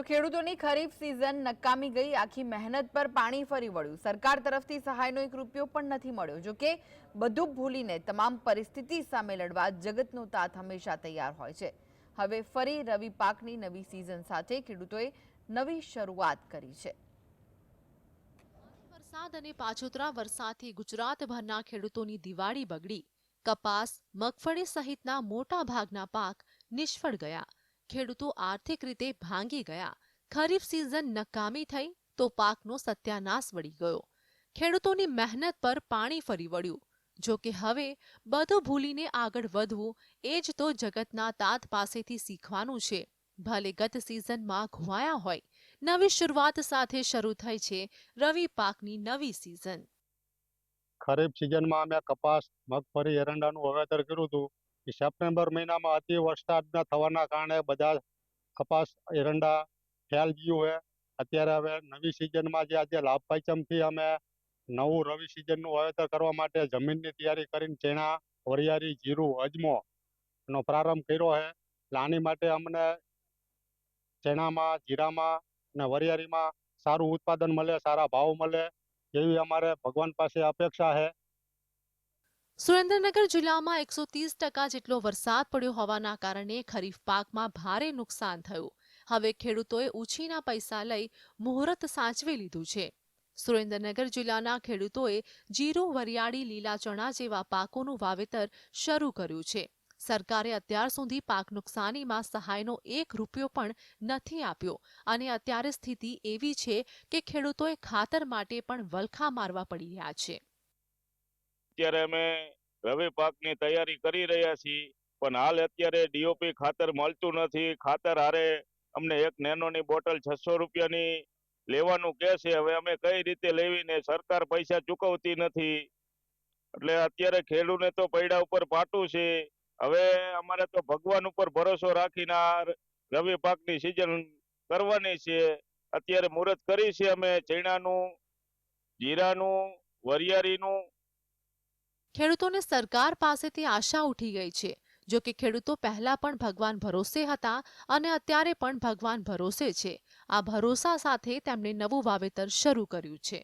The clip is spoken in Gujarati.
તો ખેડૂતોની ખરીફ સિઝન નકામી ગઈ. આખી મહેનત પર પાણી ફરી વળ્યું. સરકાર તરફથી સહાયનો એક રૂપિયો પણ નથી મળ્યો. જો કે, બધું ભૂલીને તમામ પરિસ્થિતિ સામે લડવા જગતનો તાત હંમેશા તૈયાર હોય છે. હવે ફરી રવિ પાકની નવી સિઝન સાથે ખેડૂતોએ નવી શરૂઆત કરી છે. વરસાદ અને પાછોતરા વરસાદથી ગુજરાતભરના ખેડૂતોની દિવાળી બગડી. કપાસ, મગફળી સહિતના મોટા ભાગના પાક નિષ્ફળ ગયા. ખેડૂતો આર્થિક રીતે ભાંગી ગયા. ખરીફ સિઝન નકામી થઈ તો પાકનો સત્યાનાશ વળી ગયો. ખેડૂતોની મહેનત પર પાણી ફરી વળ્યું. જો કે હવે બધું ભૂલીને આગળ વધવું એ જ તો જગતના તાત પાસેથી શીખવાનું છે. ભલે ગત સિઝનમાં ઘુવાયા હોય, નવી શરૂઆત સાથે શરૂ થઈ છે રવિ પાકની નવી સિઝન ખરીફ સિઝનમાં અમે કપાસ, મગફળી, એરંડાનું વાવેતર કર્યું હતું. સપ્ટેમ્બર મહિનામાં અતિ વરસાદના થવાના કારણે બધા કપાસ, એરંડા ફેલ ગયું છે. અત્યારે હવે નવી સિઝનમાં જે આજે લાભ પાંચમથી અમે નવું રવિ સિઝનનું વાવેતર કરવા માટે જમીનની તૈયારી કરીને ચણા, વરિયાળી, જીરું અજમો નો પ્રારંભ કર્યો છે. આની માટે અમને ચણામાં, જીરામાં અને વરિયાળીમાં સારું ઉત્પાદન મળે, સારા ભાવ મળે એવી અમારે ભગવાન પાસે અપેક્ષા છે. સુરેન્દ્રનગર જિલ્લામાં એકસો ત્રીસ ટકા જેટલો વરસાદ પડ્યો હોવાના કારણે ખરીફ પાકમાં ભારે નુકસાન થયું. હવે ખેડૂતોએ ઉછીના પૈસા લઈ મુહૂર્ત સાચવી લીધું છે. સુરેન્દ્રનગર જિલ્લાના ખેડૂતોએ જીરું, વરિયાળી, લીલા ચણા જેવા પાકોનું વાવેતર શરૂ કર્યું છે. સરકારે અત્યાર સુધી પાક નુકસાનીમાં સહાયનો એક રૂપિયો પણ નથી આપ્યો. અને અત્યારે સ્થિતિ એવી છે કે ખેડૂતોએ ખાતર માટે પણ વલખા મારવા પડી રહ્યા છે. અત્યારે અમે રવિ પાકની તૈયારી કરી રહ્યા છીએ, પણ હાલ અત્યારે ડીઓપી ખાતર મળતું નથી. ખાતર હારે અમને એક નેનોની બોટલ છસો રૂપિયાની લેવાનું કહે છે. હવે અમે કઈ રીતે લેવીને સરકાર પૈસા ચૂકવતી નથી. એટલે અત્યારે ખેડૂને તો પૈડા ઉપર પાટું છે. હવે અમારે તો ભગવાન ઉપર ભરોસો રાખીને આ રવિ પાકની સિઝન કરવાની છે. અત્યારે મુહૂર્ત કરી છે અમે ચણાનું, જીરાનું, વરિયાળીનું ખેડૂતોને સરકાર પાસેથી આશા ઉઠી ગઈ છે. જો કે ખેડૂતો પહેલા પણ ભગવાન ભરોસે હતા અને અત્યારે પણ ભગવાન ભરોસે છે. આ ભરોસા સાથે તેમણે નવું વાવેતર શરૂ કર્યું છે.